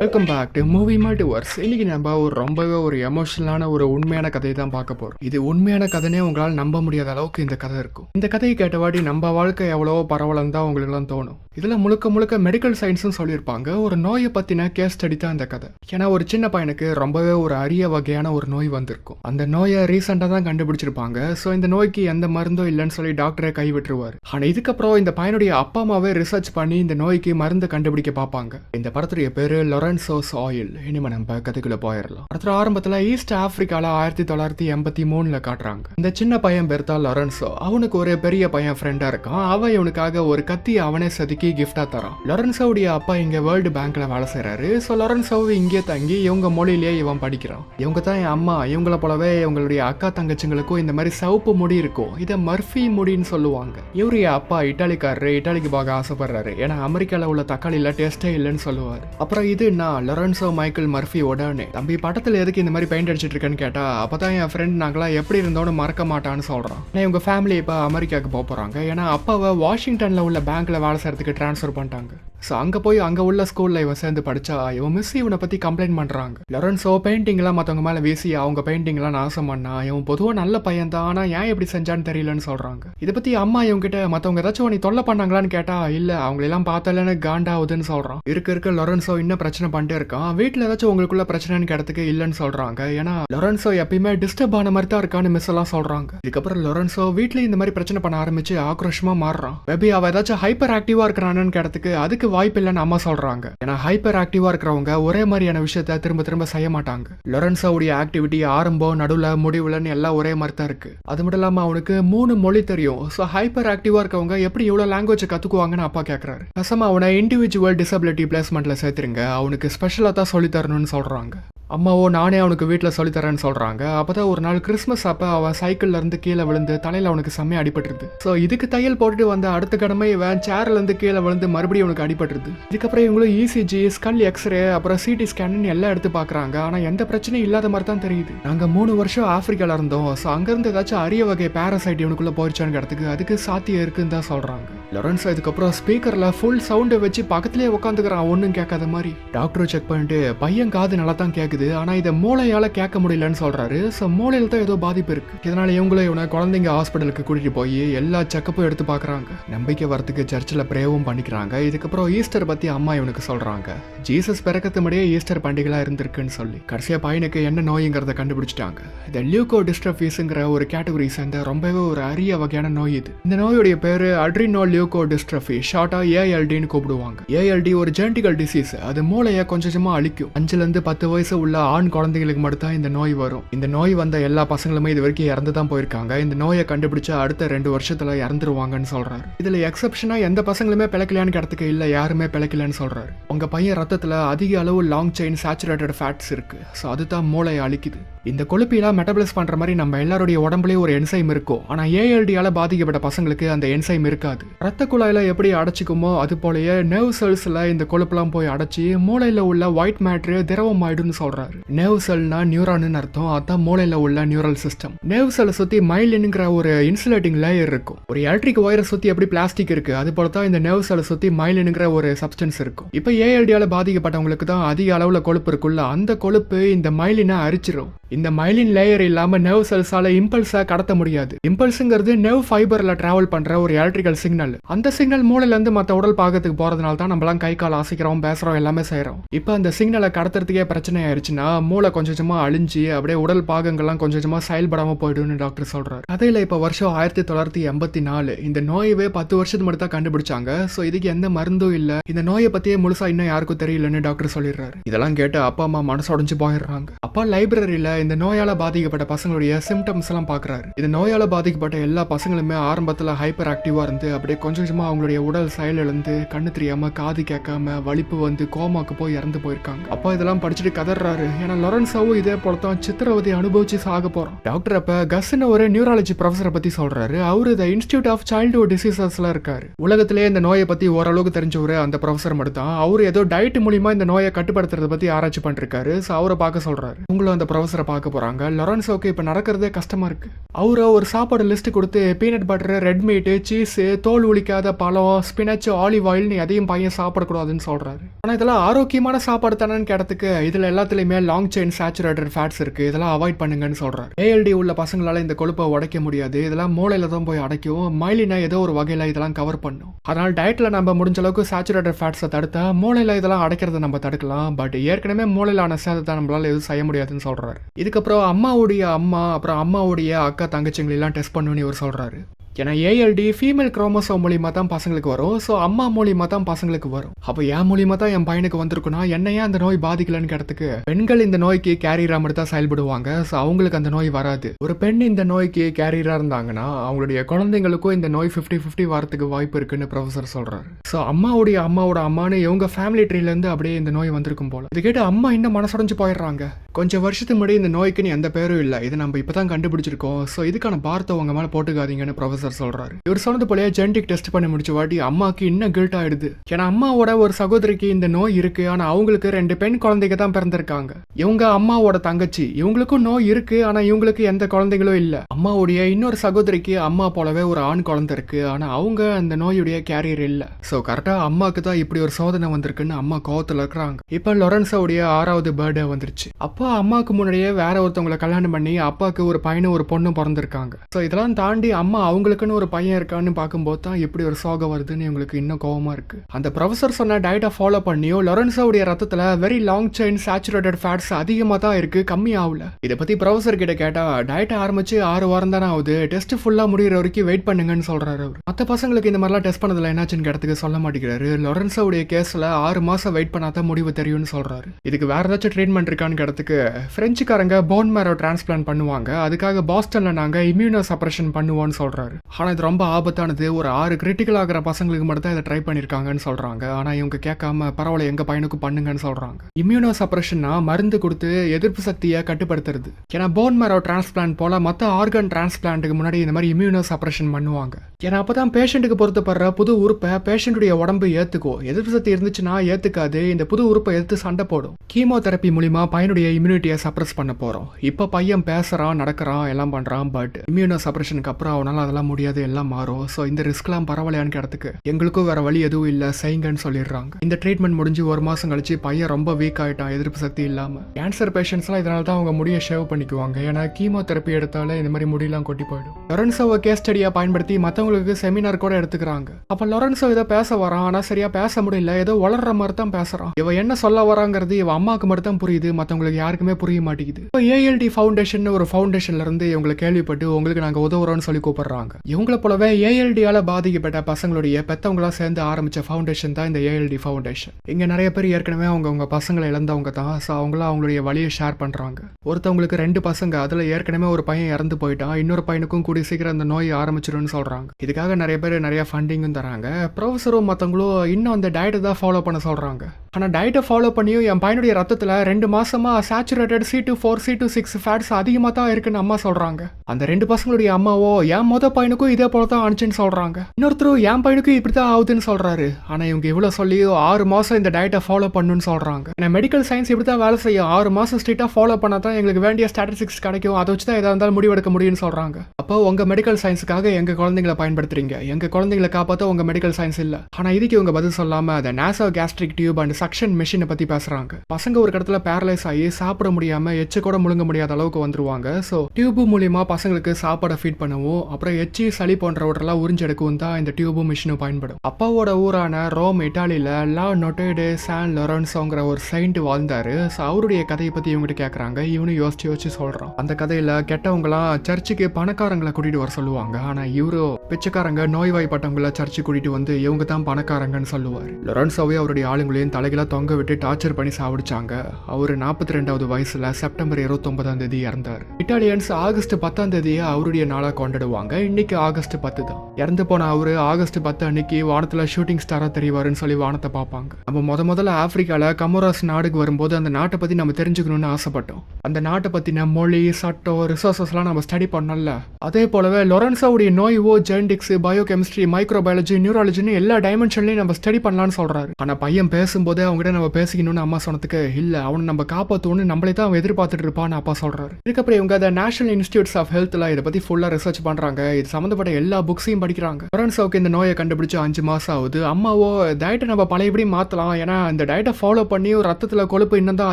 Welcome back to movie multiverse இன்னைக்கு நம்ம ஒரு ரொம்பவே ஒரு எமோஷனலான ஒரு உண்மையான கதையை தான் பார்க்க போறோம். இது உண்மையான கதைனே உங்களால் நம்ப முடியாத அளவுக்கு இந்த கதை இருக்கும். இந்த கதையை கேட்டவாடி நம்ம வாழ்க்கை எவ்வளவோ பரவலன்னு தான் உங்களுக்குலாம் தோணும். இதில் முழுக்க முழுக்க மெடிக்கல் சயின்ஸும் சொல்லியிருப்பாங்க. ஒரு நோயை பற்றின கேஸ் ஸ்டடி தான் அந்த கதை. ஏன்னா ஒரு சின்ன பையனுக்கு ரொம்பவே ஒரு அரிய வகையான ஒரு நோய் வந்திருக்கும். அந்த நோயை ரீசெண்டாக தான் கண்டுபிடிச்சிருப்பாங்க. ஸோ இந்த நோய்க்கு எந்த மருந்தும் இல்லைன்னு சொல்லி டாக்டரை கைவிட்டுருவார். ஆனால் இதுக்கப்புறம் இந்த பையனுடைய அப்பா அம்மாவே ரிசர்ச் பண்ணி இந்த நோய்க்கு மருந்து கண்டுபிடிக்க பார்ப்பாங்க. இந்த படத்துடைய பேர் லொரன்சோஸ் ஆயில் இனிமே நம்ம கதைக்குள்ள போயிடலாம். படத்துல ஆரம்பத்தில் ஈஸ்ட் ஆஃப்ரிக்காவில் ஆயிரத்தி தொள்ளாயிரத்தி எண்பத்தி மூணில் காட்டுறாங்க. இந்த சின்ன பையன் பேர் தான் லொரன்சோ அவனுக்கு ஒரு பெரிய பையன் ஃப்ரெண்டாக இருக்கான். அவன் இவனுக்காக ஒரு கத்தி அவனே செதுக்கி கிஃப்டா தரான். லொரன்சோவுடைய அப்பா இங்க வேர்ல்டு பேங்க்ல வேலை செய்கிறாரு ஸோ லொரன்சோ இங்கே தங்கி இவங்க மொழியிலேயே இவன் படிக்கிறான். இவங்க தான் என் அம்மா. இவங்கள போலவே இவங்களுடைய அக்கா தங்கச்சிங்களுக்கும் இந்த மாதிரி சவுப்பு முடி இருக்கும். இதை மர்ஃபி முடின்னு சொல்லுவாங்க. இவருடைய அப்பா இட்டாலிக்காரரு இட்டாலிக்கு போக ஆசைப்படுறாரு. ஏன்னா அமெரிக்காவில் உள்ள தக்காளியில் டேஸ்டே இல்லைன்னு சொல்லுவார். அப்புறம் இது நான் லொரன்சோ மைக்கேல் மர்ஃபி உடனே. தம்பி படத்தில் எதுக்கு இந்த மாதிரி பெயிண்ட் அடிச்சிட்டு இருக்கேன்னு கேட்டா அப்பதான் என் ஃப்ரெண்ட் நாங்களாம் எப்படி இருந்தோன்னு மறக்க மாட்டான்னு சொல்றான். நான் இவங்க ஃபேமிலி இப்போ அமெரிக்காவுக்கு போக போறாங்க. ஏன்னா அப்பாவை வாஷிங்டன்ல உள்ள பேங்க்ல வேலை செய்யறதுக்கு ட்ரான்ஸ்ஃபர் பண்ணிட்டாங்க. ஸோ அங்கே போய் அங்கே உள்ள ஸ்கூலில் இவன் சேர்ந்து படிச்சா இவன் மிஸ் இவனை பற்றி கம்ப்ளைண்ட் பண்ணுறாங்க லொரன்ஸோ பெயிண்டிங்லாம் மற்றவங்க மேலே வீசி அவங்க பெயிண்டிங்லாம் நாசம் பண்ணா இவன் பொதுவாக நல்ல பையன் தான் ஆனால் ஏன் எப்படி செஞ்சான்னு தெரியலன்னு சொல்கிறாங்க இதை பற்றி அம்மா இவங்ககிட்ட மற்றவங்க ஏதாச்சும் நீ தொல்லை பண்ணாங்களான்னு கேட்டா இல்லை அவங்களெல்லாம் பார்த்தாலே காண்டாவுதுன்னு சொல்கிறான் இருக்க இருக்க லொரன்ஸோ இன்னும் பிரச்சனை பண்ணிட்டே இருக்கான். வீட்டில் ஏதாச்சும் உங்களுக்குள்ள பிரச்சனைன்னு கேட்டதுக்கு இல்லைன்னு சொல்கிறாங்க ஏன்னா லொரன்ஸோ எப்பயுமே டிஸ்டர்ப் ஆன மாதிரி தான் இருக்கான்னு மிஸ் எல்லாம் சொல்கிறாங்க இதுக்கப்புறம் லொரன்ஸோ வீட்லயும் இந்த மாதிரி பிரச்சனை பண்ண ஆரம்பிச்சு ஆக்ரோஷமா மாறுறான். மேபி அவள் ஏதாச்சும் ஹைப்பர் ஆக்டிவாக இருக்கிறானு கிடத்துக்கு அதுக்கு வாய்ப்பு இல்லைன்னு அம்மா சொல்றாங்க. ஏன்னா ஹைப்பர் ஆக்டிவா இருக்கிறவங்க ஒரே மாதிரியான விஷயத்த திரும்ப திரும்ப செய்ய மாட்டாங்க. லொரன்ஸோவுடைய ஆக்டிவிட்டி ஆரம்பம் நடுவில் முடிவுலன்னு எல்லாம் ஒரே மாதிரி தான் இருக்கு. அது மட்டும் இல்லாம அவனுக்கு மூணு மொழி தெரியும். ஸோ ஹைப்பர் ஆக்டிவா இருக்கவங்க எப்படி இவ்வளவு லாங்குவேஜ் கத்துக்குவாங்கன்னு அப்பா கேட்கறாரு பசமா அவனை இண்டிவிஜுவல் டிசபிலிட்டி பிளேஸ்மெண்ட்ல சேர்த்துருங்க. அவனுக்கு ஸ்பெஷலா தான் சொல்லி தரணும்னு சொல்றாங்க. அம்மாவோ நானே அவனுக்கு வீட்டில் சொல்லித்தரேன்னு சொல்கிறாங்க அப்போ தான் ஒரு நாள் கிறிஸ்மஸ் அப்போ அவன் சைக்கிள்லேருந்து கீழே விழுந்து தலையில் அவனுக்கு செம்மையாக அடிபட்டுருது. ஸோ இதுக்கு தையல் போட்டுட்டு வந்த அடுத்த கடமை இவன் சேர்லேருந்து கீழே விழுந்து மறுபடியும் அவனுக்கு அடிபட்டுருது. இதுக்கப்புறம் இவங்களும் இசிஜி ஸ்கல் எக்ஸ்ரே அப்புறம் சிடி ஸ்கேன்னு எல்லாம் எடுத்து பார்க்குறாங்க ஆனால் எந்த பிரச்சனையும் இல்லாத மாதிரி தான் தெரியுது. நாங்கள் மூணு வருஷம் ஆஃப்ரிக்காவில் இருந்தோம். ஸோ அங்கேருந்து ஏதாச்சும் அரிய வகை பேரசைட் இவனுக்குள்ளே போயிடுச்சான்னு கிடத்துக்கு அதுக்கு சாத்தியம் இருக்குன்னு தான் சொல்கிறாங்க லொரன்ஸ் இதுக்கப்புறம் ஸ்பீக்கரில் ஃபுல் சவுண்டை வச்சு பக்கத்துலேயே உட்காந்துக்கிறான். ஒன்றும் கேட்காத மாதிரி. டாக்டரும் செக் பண்ணிட்டு பையன் காது நல்லா தான் கேட்குது ஆனால் இதை மூளையால் கேட்க முடியலன்னு சொல்கிறாரு ஸோ மூளையில் தான் ஏதோ பாதிப்பு இருக்கு. இதனால் இவங்கள இவனை குழந்தைங்க ஹாஸ்பிட்டலுக்கு கூட்டிகிட்டு போய் எல்லா செக்கப்பும் எடுத்து பார்க்குறாங்க நம்பிக்கை வரத்துக்கு சர்ச்சில் ப்ரேவும் பண்ணிக்கிறாங்க. இதுக்கப்புறம் ஈஸ்டர் பற்றி அம்மா இவனுக்கு சொல்கிறாங்க ஜீசஸ் பிறக்கத்து முறையே ஈஸ்டர் பண்டிகைலாம் இருந்திருக்குன்னு சொல்லி. கடைசியாக பையனுக்கு என்ன நோய்ங்கிறத கண்டுபிடிச்சிட்டாங்க. இந்த லியூகோ டிஸ்ட்ரஃபீஸுங்கிற ஒரு கேட்டகரி சேர்ந்த ரொம்பவே ஒரு அரிய வகையான நோய் இது. இந்த நோயுடைய பேர் அட்ரினோ லியூகோ டிஸ்ட்ரஃபி ஷார்ட்டா ஏஎல்டின்னு கூப்பிடுவாங்க. ஏஎல்டி ஒரு ஜெனட்டிக்கல் டிசீஸ் அது மூளையை கொஞ்சமாக அழிக்கும். அஞ்சுலேருந்து பத்து வயசு உள்ள ஆண் குழந்தைகளுக்கு மட்டும் தான் இந்த நோய் வரும். இந்த நோய் வந்த எல்லா பசங்களுமே இது வரைக்கும் இறந்து தான் போயிருக்காங்க. இந்த நோயை கண்டுபிடிச்சா அடுத்த ரெண்டு வருஷத்துல இறந்துருவாங்கன்னு சொல்றாரு. இதுல எக்ஸப்ஷனா எந்த பசங்களுமே பிழைக்கலையான்னு கிடத்துக்கு இல்ல யாருமே பிழைக்கலன்னு சொல்றாரு. உங்க பையன் ரத்தத்துல அதிக அளவு லாங் செயின் சேச்சுரேட்டட் ஃபேட்ஸ் இருக்கு. ஸோ அதுதான் மூளையை அழிக்குது. இந்த கொழுப்பிலாம் மெட்டபிளைஸ் பண்ற மாதிரி நம்ம எல்லாருடைய உடம்புலயும் ஒரு என்சைம் இருக்கும். ஆனா ஏஎல்டியால பாதிக்கப்பட்ட பசங்களுக்கு அந்த என்சைம் இருக்காது. ரத்த குழாயில எப்படி அடைச்சிக்குமோ அது போலயே நர்வ் செல்ஸ்ல இந்த கொழுப்புலாம் போய் அடைச்சி மூளையில உள்ள ஒயிட் மேட்ரு திரவம் ஆயிடும்னு சொல்றாரு. நர்வ் செல்னா நியூரான்னு அர்த்தம். அதான் மூளையில உள்ள நியூரல் சிஸ்டம் நர்வ் செல்லை சுத்தி மைலின்ங்கிற ஒரு இன்சுலேட்டிங் லேயர் இருக்கும். ஒரு எலக்ட்ரிக் ஒயரை சுத்தி எப்படி பிளாஸ்டிக் இருக்கு அது போல தான் இந்த நர்வ் செல்லை சுத்தி மைலின்ங்கிற ஒரு சப்ஸ்டன்ஸ் இருக்கும். இப்போ ஏஎல்டியால பாதிக்கப்பட்டவங்களுக்கு தான் அதிக அளவுல கொழுப்பு இருக்குல்ல அந்த கொழுப்பு இந்த மைலினை அரிச்சிரும். இந்த மைலின் லேயர் இல்லாம நர்வ் செல்ஸால இம்பல்ஸா கடத்த முடியாது. இம்பல்ஸுங்கிறது நர்வ் ஃபைபர்ல டிராவல் பண்ற ஒரு எலக்ட்ரிக்கல் சிக்னல் அந்த சிக்னல் மூலையில இருந்து மத்த உடல் பாகத்துக்கு போறதுனால தான் நம்மளாம் கை கால் அசைக்கிறோம் பேசுறோம் எல்லாமே செய்யறோம் இப்போ அந்த சிக்னலை கடத்துறதுக்கே பிரச்சனை ஆயிடுச்சுன்னா மூளை கொஞ்சம் கொஞ்சமாக அழிஞ்சு அப்படியே உடல் பாகங்கள்லாம் கொஞ்சம் கொஞ்சமாக செயல்படாமல் போயிடும்னு டாக்டர் சொல்கிறார் கதையில் இப்போ வருஷம் ஆயிரத்தி தொள்ளாயிரத்தி எண்பத்தி நாலு இந்த நோயவே பத்து வருஷத்துக்கு மட்டும் தான் கண்டுபிடிச்சாங்க. ஸோ இதுக்கு எந்த மருந்தும் இல்லை. இந்த நோயை பற்றியே முழுசாக இன்னும் யாருக்கும் தெரியலன்னு டாக்டர் சொல்லிடுறாரு. இதெல்லாம் கேட்டு அப்பா அம்மா மனசு உடஞ்சு போயிடுறாங்க. அப்பா லைப்ரரியில் இந்த நோயால் பாதிக்கப்பட்ட பசங்களுடைய சிம்டம்ஸ் எல்லாம் பார்க்குறாரு இந்த நோயால் பாதிக்கப்பட்ட எல்லா பசங்களுமே ஆரம்பத்தில் ஹைப்பர் ஆக்டிவாக இருந்து அப்படியே கொஞ்சம் கொஞ்சமாக அவங்களுடைய உடல் செயல் இழந்து கண்ணு தெரியாமல் காது கேட்காம வலிப்பு வந்து கோமாக்கு போய் இறந்து போயிருக்காங்க. அப்பா இதெல்லாம் படிச்சுட்டு கதறாரு சொல்றாரு ஏன்னா லொரன்ஸாவும் இதே போல தான் சித்திரவதை அனுபவிச்சு சாக போறோம் டாக்டர் அப்ப கஸ்ன்னு ஒரு நியூராலஜி ப்ரொஃபஸரை பத்தி சொல்றாரு. அவரு இந்த இன்ஸ்டியூட் ஆஃப் சைல்டுஹுட் டிசீசஸ்ல இருக்காரு. உலகத்திலே இந்த நோயை பத்தி ஓரளவுக்கு தெரிஞ்சவரு அந்த ப்ரொஃபஸர் மட்டும் தான் அவர் ஏதோ டயட் மூலியமா இந்த நோயை கட்டுப்படுத்துறத பத்தி ஆராய்ச்சி பண்ணிருக்காரு. ஸோ அவரை பார்க்க சொல்றாரு. உங்களும் அந்த ப்ரொஃபஸரை பார்க்க போறாங்க. லொரன்ஸோக்கு இப்ப நடக்கிறதே கஷ்டமா இருக்கு. அவரு ஒரு சாப்பாடு லிஸ்ட் கொடுத்து peanut butter red meat cheese தோல் உளிக்காத பழம் ஸ்பினச் ஆலிவ் ஆயில்னு எதையும் பையன் சாப்பிடக்கூடாதுன்னு சொல்றாரு. ஆனா இதெல்லாம் ஆரோக்கியமான சாப்பாடு தானேன்னு கேட்டதுக்கு இதுல எல்லாத்துலயுமே லாங் செயின் சேச்சுரேட்டட் ஃபேட்ஸ் இருக்குது இதெல்லாம் அவாய்ட் பண்ணுங்கன்னு சொல்கிறார் ஏஎல்டி உள்ள பசங்களால் இந்த கொழுப்பை உடைக்க முடியாது. இதெல்லாம் மூளையில் தான் போய் அடைக்கும். மைலினா ஏதோ ஒரு வகையில் இதெல்லாம் கவர் பண்ணும். அதனால் டயட்டில் நம்ம முடிஞ்ச அளவுக்கு சேச்சுரேட்டட் ஃபேட்ஸை தடுத்தா மூளையில் இதெல்லாம் அடைக்கிறத நம்ம தடுக்கலாம். பட் ஏற்கனவே மூளையிலான சேதத்தை நம்மளால் எதுவும் செய்ய முடியாதுன்னு சொல்கிறாரு இதுக்கப்புறம் அம்மாவுடைய அம்மா அப்புறம் அம்மாவுடைய அக்கா தங்கச்சிங்களை எல்லாம் டெஸ்ட் பண்ணுன்னு இவர் சொல்கிறாரு ஏன்னா ஏஎல்டி ஃபீமேல் குரோமோசோம் மூலியமாக தான் பசங்களுக்கு வரும். ஸோ அம்மா மூலியமாக தான் பசங்களுக்கு வரும். அப்போ என் மூலியமாக தான் என் பையனுக்கு வந்திருக்குன்னா என்னையே அந்த நோய் பாதிக்கலன்னு கேட்டதுக்கு பெண்கள் இந்த நோய்க்கு கேரியராக மட்டும் தான் செயல்படுவாங்க. ஸோ அவங்களுக்கு அந்த நோய் வராது. ஒரு பெண் இந்த நோய்க்கு கேரியராக இருந்தாங்கன்னா அவங்களுடைய குழந்தைங்களுக்கும் இந்த நோய் ஃபிஃப்டி ஃபிஃப்டி வரத்துக்கு வாய்ப்பு இருக்குன்னு ப்ரொஃபசர் சொல்கிறார் ஸோ அம்மாவுடைய அம்மாவோட அம்மானு இவங்க ஃபேமிலி ட்ரீலேருந்து அப்படியே இந்த நோய் வந்திருக்கும் போல. இது கேட்டு அம்மா இன்னும் மனசடைஞ்சு போயிடுறாங்க. கொஞ்சம் வருஷத்துக்கு முன்னாடி இந்த நோய்க்குன்னு எந்த பேரும் இல்லை. இது நம்ம இப்போ தான் கண்டுபிடிச்சிருக்கோம். ஸோ இதுக்கான பார்த்தை உங்க மேலே போட்டுக்காதீங்கன்னு ப்ரொஃபசர் சொல்கிறாரு இவர் சொன்னது போலயே ஜெனடிக் டெஸ்ட் பண்ணி முடிச்ச வாட்டி அம்மாக்கு இன்னும் கில்ட் ஆயிடுது. ஏன்னா அம்மாவோட ஒரு சகோதரிக்கு இந்த நோய் இருக்கு. ஆனால் அவங்களுக்கு ரெண்டு பெண் குழந்தைங்க தான் பிறந்திருக்காங்க. இவங்க அம்மாவோட தங்கச்சி. இவங்களுக்கும் நோய் இருக்கு. ஆனால் இவங்களுக்கு எந்த குழந்தைகளும் இல்லை. அம்மாவுடைய இன்னொரு சகோதரிக்கு அம்மா போலவே ஒரு ஆண் குழந்தை இருக்கு. ஆனால் அவங்க அந்த நோயுடைய கேரியர் இல்லை. ஸோ கரெக்டாக அம்மாக்கு தான் இப்படி ஒரு சோதனை வந்திருக்குன்னு அம்மா கோவத்தில் இருக்கிறாங்க. இப்போ லொரன்ஸோடைய ஆறாவது பர்த்டே வந்துருச்சு. அப்போ அம்மாவுக்கு முன்னாடியே வேற ஒருத்தவங்களை கல்யாணம் பண்ணி அப்பாவுக்கு ஒரு பையனும் ஒரு பொண்ணும் பிறந்திருக்காங்க. ஸோ இதெல்லாம் தாண்டி அம்மா அவங்களுக்குன்னு ஒரு பையன் இருக்கான்னு பார்க்கும்போது தான் இப்படி ஒரு சோகம் வருதுன்னு இவங்களுக்கு இன்னும் கோவமா இருக்கு. அந்த ப்ரொஃபசர் சொன்ன டயட்டை ஃபாலோ பண்ணியும் லொரன்ஸோடைய ரத்தத்தில் very long chain saturated fats அதிகமாக தான் இருக்கு கம்மி ஆகல இதை பத்தி ப்ரொஃபசர் கிட்ட கேட்டா டயட்டை ஆரம்பிச்சு ஆறு வாரம் தானே ஆகுது டெஸ்ட் ஃபுல்லாக முடிகிற வரைக்கும் வெயிட் பண்ணுங்கன்னு சொல்றாரு அவர். மற்ற பசங்களுக்கு இந்த மாதிரிலாம் டெஸ்ட் பண்ணதுல என்னாச்சுன்னு கிடத்துக்கு சொல்ல மாட்டேங்கிறாரு. லொரன்ஸோடைய கேஸில் ஆறு மாதம் வெயிட் பண்ணாதான் முடிவு தெரியும்னு சொல்றாரு. இதுக்கு வேற ஏதாச்சும் ட்ரீட்மெண்ட் இருக்கான்னு கிடத்துக்கு கேட்டதுக்கு பிரெஞ்சுக்காரங்க போன் மேரோ டிரான்ஸ்பிளான்ட் பண்ணுவாங்க. அதுக்காக பாஸ்டனில் நாங்கள் இம்யூனோ சப்ரஷன் பண்ணுவோம்னு சொல்கிறாரு ஆனால் இது ரொம்ப ஆபத்தானது. ஒரு ஆறு கிரிட்டிக்கல் ஆகிற பசங்களுக்கு மட்டும் தான் இதை ட்ரை பண்ணியிருக்காங்கன்னு சொல்கிறாங்க ஆனால் இவங்க கேட்காம பரவாயில்ல எங்கள் பையனுக்கும் பண்ணுங்கன்னு சொல்கிறாங்க இம்யூனோ சப்ரஷன்னா மருந்து கொடுத்து எதிர்ப்பு சக்தியை கட்டுப்படுத்துறது. ஏன்னா போன் மேரோ டிரான்ஸ்பிளான்ட் போல் மற்ற ஆர்கன் டிரான்ஸ்பிளான்ட்டுக்கு முன்னாடி இந்த மாதிரி இம்யூனோ சப்ரஷன் பண்ணுவாங்க. ஏன்னா அப்போ தான் பேஷண்ட்டுக்கு பொறுத்தப்படுற புது உறுப்பை பேஷண்ட்டுடைய உடம்பு ஏற்றுக்கும் எதிர்ப்பு சக்தி இருந்துச்சுன்னா ஏற்றுக்காது இந்த புது உறுப்பை எடுத்து சண்டை போடும். கீமோதெரப்பி மூலிமா பையனுடைய இம்யூனிட்டியை சப்ரஸ் பண்ண போறோம். இப்போ பையன் பேசுறான் நடக்கிறான் எல்லாம் பண்றான் பட் இம்யூனோ சப்ரஷனுக்கு அப்புறம் அவனால அதெல்லாம் முடியாது எல்லாம் மாறும். ஸோ இந்த ரிஸ்க்லாம் பரவாயில்லையான்னு இடத்துக்கு எங்களுக்கும் வேற வழி எதுவும் இல்லை செய்யுங்கன்னு சொல்லிடுறாங்க. இந்த ட்ரீட்மெண்ட் முடிஞ்சு ஒரு மாசம் கழிச்சு பையன் ரொம்ப வீக் ஆயிட்டான் எதிர்ப்பு சக்தி இல்லாமல் கேன்சர் பேஷண்ட்ஸ்லாம் இதனால தான் அவங்க முடியை ஷேவ் பண்ணிக்குவாங்க. ஏன்னா கீமோதெரப்பி எடுத்தாலே இந்த மாதிரி முடியெல்லாம் கொட்டி போயிடும். லொரன்சோவை கேஸ் ஸ்டடியாக பயன்படுத்தி மற்றவங்களுக்கு செமினார் கூட எடுத்துக்கிறாங்க. அப்போ லொரன்ஸோ இதை பேச வரான் ஆனால் சரியாக பேச முடியல ஏதோ வளர்ற மாதிரி தான் பேசுறான். இவ என்ன சொல்ல வராங்கிறது இவ அம்மாவுக்கு மட்டும் தான் புரியுது மற்றவங்களுக்கு யாருக்குமே புரிய மாட்டேங்குது. இப்போ ஏஎல்டி ஃபவுண்டேஷன் ஒரு ஃபவுண்டேஷன்ல இருந்து இவங்களை கேள்விப்பட்டு உங்களுக்கு நாங்க உதவுறோம்னு சொல்லி கூப்பிடுறாங்க. இவங்கள போலவே ஏஎல்டியால பாதிக்கப்பட்ட பசங்களுடைய பெத்தவங்களா சேர்ந்து ஆரம்பிச்ச ஃபவுண்டேஷன் தான் இந்த ஏஎல்டி ஃபவுண்டேஷன் இங்க நிறைய பேர் ஏற்கனவே அவங்க அவங்க பசங்களை இழந்தவங்க தான். ஸோ அவங்களாம் அவங்களுடைய வழியை ஷேர் பண்றாங்க. ஒருத்தவங்களுக்கு ரெண்டு பசங்க அதுல ஏற்கனவே ஒரு பையன் இறந்து போயிட்டான். இன்னொரு பையனுக்கும் கூடிய சீக்கிரம் அந்த நோய் ஆரம்பிச்சிடும்னு சொல்றாங்க. இதுக்காக நிறைய பேர் நிறைய ஃபண்டிங்கும் தராங்க. ப்ரொஃபஸரும் மற்றவங்களும் இன்னும் அந்த டயட்டை தான் ஃபாலோ பண்ண சொல்றாங்க. ஆனால் டயட்டை ஃபாலோ பண்ணியும் என் பையனுடைய ரத்தத்தில் ரெண்டு மாசமா saturated C two four C two six fats அதிகமாக தான் இருக்குன்னு அம்மா சொல்கிறாங்க அந்த ரெண்டு பசங்களுடைய அம்மாவோ என் மொத பையனுக்கும் இதே போல தான் அனுச்சுன்னு சொல்கிறாங்க இன்னொருத்தரும் என் பையனுக்கும் இப்படி தான் ஆகுதுன்னு சொல்கிறாரு ஆனால் இவங்க இவ்வளோ சொல்லியோ ஆறு மாதம் இந்த டயட்டை ஃபாலோ பண்ணுன்னு சொல்கிறாங்க ஏன்னா மெடிக்கல் சயின்ஸ் இப்படி தான் வேலை செய்யும். ஆறு மாதம் ஸ்ட்ரிக்டாக ஃபாலோ பண்ணால் தான் எங்களுக்கு வேண்டிய ஸ்டாட்டிஸ்டிக்ஸ் கிடைக்கும். அதை வச்சு தான் எதாக இருந்தாலும் முடிவெடுக்க முடியும்னு சொல்கிறாங்க அப்போ உங்கள் மெடிக்கல் சயின்ஸுக்காக எங்கள் குழந்தைங்களை பயன்படுத்துறீங்க? எங்கள் குழந்தைங்களை காப்பாற்ற உங்கள் மெடிக்கல் சயின்ஸ் இல்லை. ஆனால் இதுக்கு இவங்க பதில் சொல்லாமல் அதை naso gastric tube and suction மிஷினை பற்றி பேசுகிறாங்க பசங்க ஒரு இடத்துல பேரலைஸ் ஆகி சாப்பிட முடியாம எச்சு கூட முழுங்க முடியாத அளவுக்கு வந்துருவாங்க. ஸோ டியூப் மூலியமா பசங்களுக்கு சாப்பாடை ஃபீட் பண்ணவும். அப்புறம் எச்சி சளி போன்றவற்றெல்லாம் உறிஞ்செடுக்கவும் தான் இந்த டியூபு மிஷினும் பயன்படும். அப்பாவோட ஊரான ரோம் இட்டாலியில லா நொட்டேடே சான் லொரன்ஸோங்கிற ஒரு சைண்ட் வாழ்ந்தாரு. ஸோ அவருடைய கதையை பத்தி இவங்ககிட்ட கேட்கறாங்க இவனும் யோசிச்சு யோசிச்சு சொல்கிறான் அந்த கதையில கெட்டவங்களாம் சர்ச்சுக்கு பணக்காரங்களை கூட்டிட்டு வர சொல்லுவாங்க. ஆனா இவரு பிச்சைக்காரங்க நோய்வாய்ப்பட்டவங்கள சர்ச்சு கூட்டிட்டு வந்து இவங்க தான் பணக்காரங்கன்னு சொல்லுவார். லொரன்ஸோவே அவருடைய ஆளுங்களையும் தலைகளாக தொங்க விட்டு டார்ச்சர் பண்ணி சாவடிச்சாங்க. அவர் நாற்பத்தி ரெண்டாவது வயசுல செப்டம்பர் இருபத்தொன்பதாம் தேதி இறந்தார். இட்டாலியன்ஸ் ஆகஸ்ட் பத்தாம் தேதியை அவருடைய நாளா கொண்டாடுவாங்க. இன்னைக்கு ஆகஸ்ட் பத்து தான். இறந்து போன அவரு ஆகஸ்ட் பத்து அன்னைக்கு வானத்துல ஷூட்டிங் ஸ்டாரா தெரிவாருன்னு சொல்லி வானத்தை பார்ப்பாங்க. நம்ம முத முதல்ல ஆப்பிரிக்கால கமோராஸ் நாடுக்கு வரும்போது அந்த நாட்டை பத்தி நம்ம தெரிஞ்சுக்கணும்னு ஆசைப்பட்டோம். அந்த நாட்டை பத்தின மொழி சட்டம் ரிசோர்சஸ்லாம் நம்ம ஸ்டடி பண்ணல அதே போலவே லொரன்சாவுடைய நோய்வோ ஜெனடிக்ஸ் பயோ கெமிஸ்ட்ரி மைக்ரோபயாலஜி நியூராலஜின்னு எல்லா டைமென்ஷன்லையும் நம்ம ஸ்டடி பண்ணலாம்னு சொல்றாரு. ஆனா பையன் பேசும்போதே அவங்ககிட்ட நம்ம பேசிக்கணும்னு அம்மா சொன்னதுக்கு இல்ல அவனை நம்ம காப்பாத்தணும்னு நம்மளே தான் அவன் எதிர்பார்த்துட்டு இருப்பான்னு அப்பா சொல்கிறாரு இதுக்கப்புறம் இவங்க அந்த நேஷனல் இன்ஸ்டியூட்ஸ் ஆஃப் ஹெல்த்தில் இதை பத்தி ஃபுல்லா ரிசர்ச் பண்ணுறாங்க இது சம்மந்தப்பட்ட எல்லா புக்ஸையும் படிக்கிறாங்க. லொரன்ஸாவுக்கு இந்த நோயை கண்டுபிடிச்சு அஞ்சு மாசம் ஆகுது. அம்மாவோ டயட்டை நம்ம பழையபடி மாற்றலாம் ஏன்னா இந்த டயட்டை ஃபாலோ பண்ணி ரத்தத்தில் ரத்தத்துல கொழுப்பு இன்னும் தான்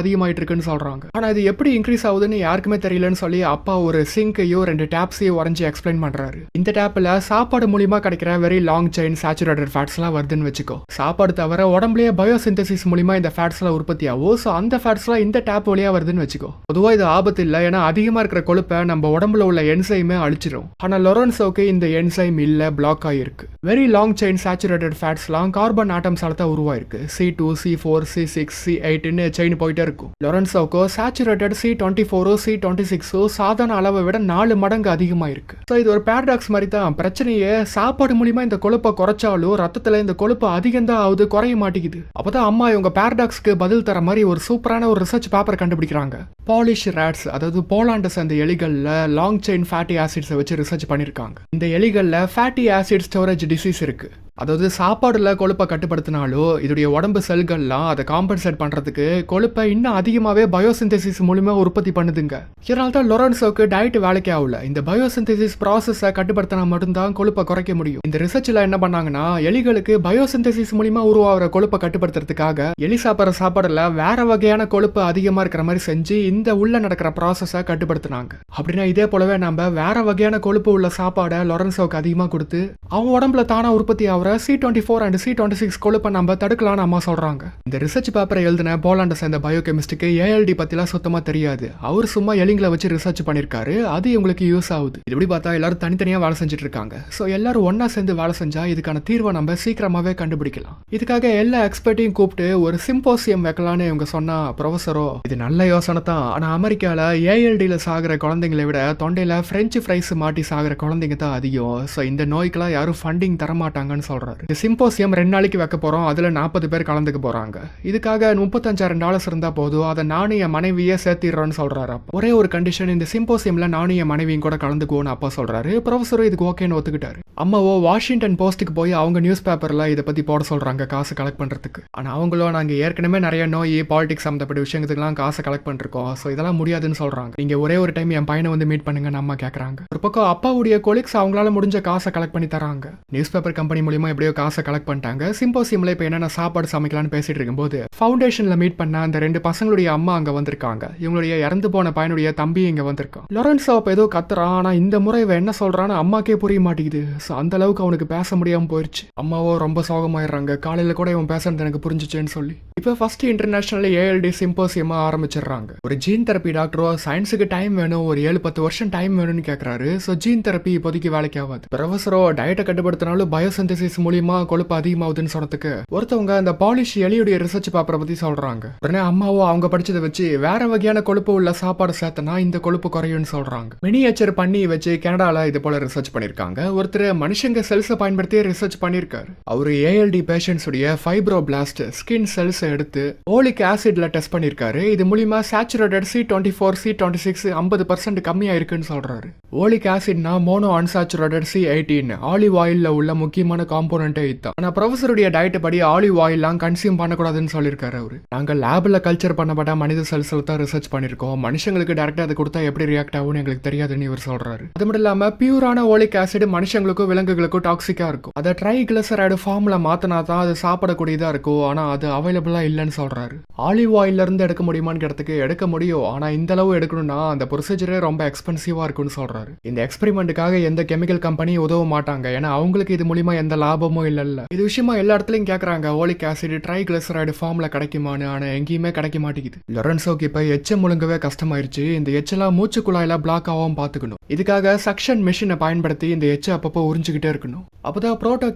அதிகமாயிட்டு இருக்குன்னு சொல்றாங்க. ஆனா இது எப்படி இன்க்ரீஸ் ஆகுதுன்னு யாருக்குமே தெரியலன்னு சொல்லி அப்பா ஒரு சிங்கையோ ரெண்டு டேப்ஸையும் வரைஞ்சி எக்ஸ்பிளைன் பண்றாரு. இந்த டேப்ல சாப்பாடு மூலியமா கிடைக்கிற வெரி லாங் செயின் சேச்சுரேட்டட் ஃபேட்ஸ்லாம் வருதுன்னு வச்சுக்கோ. சாப்பாடு தவிர உடம்புலேயே பயோசிந்தசிஸ் மூலியமா இந்த ஃபேட்ஸ்லாம் உற்பத்தி ஆகும் ஸோ அந்த ஃபேட்ஸ்லாம் இந்த டேப் வழியா வருதுன்னு வச்சுக்கோ. பொதுவா இது ஆபத்து இல்லை ஏன்னா அதிகமா இருக்கிற கொழுப்பை நம்ம உடம்புல உள்ள என்சைமே அழிச்சிரும். ஆனா லொரன்ஸோக்கு இந்த என்சைம் இல்லை பிளாக் ஆகிருக்கு வெரி லாங் செயின் சேச்சுரேட்டட் ஃபேட்ஸ்லாம் கார்பன் ஆட்டம்ஸால தான் உருவாயிருக்கு. C two C four C six C எயிட்னு chain போயிட்டே இருக்கும். லொரன்ஸோக்கோ சேச்சுரேட்டட் சி டுவெண்ட்டி ஃபோரோ சி டுவெண்ட்டி சிக்ஸோ சாதாரண அளவை விட நாலு மடங்கு அதிகமா இருக்கு ஸோ இது ஒரு பேரடாக்ஸ் மாதிரி தான். பிரச்சனையே சாப்பாடு மூலியமா இந்த கொழுப்பை குறைச்சாலும் ரத்தத்துல இந்த கொழுப்பு அதிகம் தான் ஆகுது குறைய மாட்டேங்குது. அப்போதான் அம்மா இவங்க பேரடாக்ஸ்க்கு பதில் தர மாதிரி ஒரு சூப்பரான ஒரு ரிசர்ச் பேப்பர் கண்டுபிடிக்கிறாங்க. பாலிஷ் ரேட்ஸ் அதாவது போலாண்டஸ் அந்த எலிகள்ல லாங் செயின் ஃபேட்டி ஆசிட்ஸை வச்சு ரிசர்ச் பண்ணிருக்காங்க. இந்த எலிகளில் ஃபேட்டி ஆசிட் ஸ்டோரேஜ் டிசீஸ் இருக்கு. அதாவது சாப்பாடில் கொழுப்பை கட்டுப்படுத்தினாலோ இதோடைய உடம்பு செல்கள்லாம் அதை காம்பன்சேட் பண்ணுறதுக்கு கொழுப்பை இன்னும் அதிகமாகவே பயோசிந்தசிஸ் மூலிமா உற்பத்தி பண்ணுதுங்க. இதனால தான் லொரன்சோக்கு டயட் வேலைக்கே ஆகல. இந்த பயோசிந்தசிஸ் ப்ராசஸை கட்டுப்படுத்தினா மட்டும்தான் கொழுப்பை குறைக்க முடியும். இந்த ரிசர்ச்சில் என்ன பண்ணாங்கன்னா எலிகளுக்கு பயோசிந்தசிஸ் மூலிமா உருவாகிற கொழுப்பை கட்டுப்படுத்துறதுக்காக எலி சாப்பிட்ற சாப்பாடில் வேற வகையான கொழுப்பு அதிகமாக இருக்கிற மாதிரி செஞ்சு இந்த உள்ள நடக்கிற ப்ராசஸை கட்டுப்படுத்தினாங்க. அப்படின்னா இதே போலவே நம்ம வேற வகையான கொழுப்பு உள்ள சாப்பாடை லொரன்சோக்கு அதிகமாக கொடுத்து அவங்க உடம்புல தானா உற்பத்தி ஆகும் தவிர C twenty four and C twenty six கொழுப்பை நம்ம தடுக்கலாம்னு அம்மா சொல்கிறாங்க இந்த ரிசர்ச் பேப்பரை எழுதின போலாண்டை சேர்ந்த பயோகெமிஸ்டுக்கு ஏஎல்டி பற்றிலாம் சுத்தமாக தெரியாது. அவர் சும்மா எலிங்களை வச்சு ரிசர்ச் பண்ணியிருக்காரு அது இவங்களுக்கு யூஸ் ஆகுது. இது எப்படி பார்த்தா எல்லாரும் தனித்தனியாக வேலை செஞ்சுட்டு இருக்காங்க. ஸோ எல்லாரும் ஒன்றா சேர்ந்து வேலை செஞ்சால் இதுக்கான தீர்வை நம்ம சீக்கிரமாகவே கண்டுபிடிக்கலாம். இதுக்காக எல்லா எக்ஸ்பர்ட்டையும் கூப்பிட்டு ஒரு சிம்போசியம் வைக்கலான்னு இவங்க சொன்னா ப்ரொஃபஸரோ இது நல்ல யோசனை தான். ஆனால் அமெரிக்காவில் ஏஎல்டியில் சாகிற குழந்தைங்களை விட தொண்டையில் ஃப்ரெஞ்சு ஃப்ரைஸ் மாட்டி சாகிற குழந்தைங்க தான் அதிகம். ஸோ இந்த நோய்க்கெலாம் யாரும் ஃபண்டிங் தரமாட்டாங்கன்னு சொல்கிறாரு இந்த சிம்போசியம் ரெண்டு நாளைக்கு வைக்க போகிறோம் அதுல நாற்பது பேர் கலந்துக்க போறாங்க. இதுக்காக முப்பத்தஞ்சாயிரம் டாலர்ஸ் இருந்தால் போதும். அதை நானும் என் மனைவியே சேர்த்திடுறோன்னு சொல்றாரு அப்போ. ஒரே ஒரு கண்டிஷன் இந்த சிம்போசியமில் நானும் என் மனைவியும் கூட கலந்துக்குவோன்னு அப்பா சொல்றாரு. ப்ரொஃபஸரும் இதுக்கு ஓகேன்னு ஒத்துக்கிட்டாரு. அம்மாவோ வாஷிங்டன் போஸ்ட்டுக்கு போய் அவங்க நியூஸ் பேப்பரில் இதை பத்தி போட சொல்றாங்க காசு கலெக்ட் பண்றதுக்கு. ஆனா அவங்களோ நாங்க ஏற்கனவே நிறைய நோய் பாலிடிக்ஸ் சம்மந்தப்பட்ட விஷயத்துக்குலாம் காசை கலெக்ட் பண்ணிருக்கோம் ஸோ இதெல்லாம் முடியாதுன்னு சொல்றாங்க. நீங்க ஒரே ஒரு டைம் என் பையனை வந்து மீட் பண்ணுங்கன்னு அம்மா கேட்குறாங்க ஒரு பக்கம் அப்பாவுடைய கொலிக்ஸ் அவங்களால முடிஞ்ச காசை கலெக்ட் பண்ணி தராங்க. நியூஸ் பேப்பர் கம்பெனி மூலியமா எப்படியோ காசை கலெக்ட் பண்ணிட்டாங்க. சிம்போசியம்ல இப்போ என்னென்ன சாப்பாடு சமைக்கலாம்னு பேசிட்டு இருக்கும்போது ஃபவுண்டேஷன்ல மீட் பண்ண அந்த ரெண்டு பசங்களுடைய அம்மா அங்க வந்திருக்காங்க. இவங்களுடைய இறந்து போன பையனுடைய தம்பி இங்க வந்திருக்கான். லொரன்ஸோ அப்ப ஏதோ கத்துறான் ஆனா இந்த முறை இவன் என்ன சொல்றான்னு அம்மாக்கே புரிய மாட்டேங்குது. ஸோ அந்த அளவுக்கு அவனுக்கு பேச முடியாம போயிடுச்சு அம்மாவோ ரொம்ப சோகமாயிடுறாங்க. காலையில கூட இவன் பேசுறது எனக்கு புரிஞ்சுச்சேன்னு சொல்லி. இப்போ ஃபர்ஸ்ட் இன்டர்நேஷனல் ஏஎல்டி சிம்போசியமா ஆரம்பிச்சிடுறாங்க. ஒரு ஜீன் தெரப்பி டாக்டரோ சயின்ஸுக்கு டைம் வேணும் ஒரு ஏழு பத்து வருஷம் டைம் வேணும்னு கேட்கறாரு ஸோ ஜீன் தெரப்பி இப்போதைக்கு வேலைக்கு ஆகாது. ப்ரொஃபஸரோ டயட்டை கட்டுப்படுத்தினாலும் பாலிஷ் மூலியமா கொழுப்பு அதிகமாகுதுன்னு சொன்னதுக்கு ஒருத்தவங்க அந்த பாலிஷ் எலியுடைய ரிசர்ச் பேப்பரை பத்தி சொல்றாங்க. உடனே அம்மாவோ அவங்க படிச்சதை வச்சு வேற வகையான கொழுப்பு உள்ள சாப்பாடு சேர்த்தனா இந்த கொழுப்பு குறையும்னு சொல்றாங்க. மினியேச்சர் பண்ணி வச்சு கனடால இது போல ரிசர்ச் பண்ணிருக்காங்க ஒருத்தர் மனுஷங்க செல்ஸை பயன்படுத்தி ரிசர்ச் பண்ணிருக்காரு அவரு ஏஎல்டி பேஷண்ட்ஸ் உடைய ஃபைப்ரோ பிளாஸ்ட் ஸ்கின் செல்ஸை எடுத்து ஓலிக் ஆசிட்ல டெஸ்ட் பண்ணிருக்காரு இது மூலியமா saturated C twenty four C twenty six ஐம்பது பர்சன்ட் கம்மியா இருக்குன்னு சொல்றாரு. Oleic ஆசிட்னா mono unsaturated C eighteen olive ஆயில்ல உள்ள முக்கியமான காம்போனண்ட்டே இதுதான் ஆனால் ப்ரொஃபஸருடைய டயட் படி ஆலிவ் ஆயில்லாம் கன்சியூம் பண்ணக்கூடாதுன்னு சொல்லியிருக்காரு அவர். நாங்கள் லேபில் கல்ச்சர் பண்ணப்பட்ட மனித செல்ஸ்ல தான் ரிசர்ச் பண்ணியிருக்கோம். மனுஷங்களுக்கு டேரக்டா அதை கொடுத்தா எப்படி ரியாக்ட் ஆகும்னு எங்களுக்கு தெரியாதுன்னு இவர் சொல்கிறாரு அது மட்டும் இல்லாமல் பியூரான ஓலிக் ஆசிட் மனுஷங்களுக்கும் விலங்குகளுக்கும் டாக்ஸிக்காக இருக்கும். அதை ட்ரை கிளசரைடு ஃபார்மில் மாற்றினா தான் அது சாப்பிடக்கூடியதாக இருக்கும் ஆனால் அது அவைலபிளாக இல்லைன்னு சொல்கிறாரு ஆலிவ் ஆயிலிருந்து எடுக்க முடியுமான்னு கேட்டதுக்கு எடுக்க முடியும். ஆனால் இந்த அளவு எடுக்கணும்னா அந்த ப்ரொசீஜரே ரொம்ப எக்ஸ்பென்சிவாக இருக்கும்னு சொல்கிறாரு இந்த எக்ஸ்பெரிமெண்ட்டுக்காக எந்த கெமிக்கல் கம்பெனியும் உதவ மாட்டாங்க. ஏன்னா அவங்களுக்கு இது மூலிமா எந்த லாபம் லாபமும் இல்லைல்ல. இது விஷயமா எல்லா இடத்துலையும் கேட்குறாங்க ஓலிக் ஆசிட் ட்ரைகிளிசரைடு ஃபார்மில் கிடைக்குமான்னு. ஆனா எங்கேயுமே கிடைக்க மாட்டேங்குது. லொரன்சோக்கு இப்போ எச்சம் முழுங்கவே கஷ்டமாயிருச்சு. இந்த எச்செல்லாம் மூச்சு குழாயில் பிளாக் ஆகாம பார்த்துக்கணும். இதுக்காக சக்ஷன் மிஷினை பயன்படுத்தி இந்த எச்சை அப்பப்போ உறிஞ்சிக்கிட்டே இருக்கணும். அப்போதான் புரோட்டோ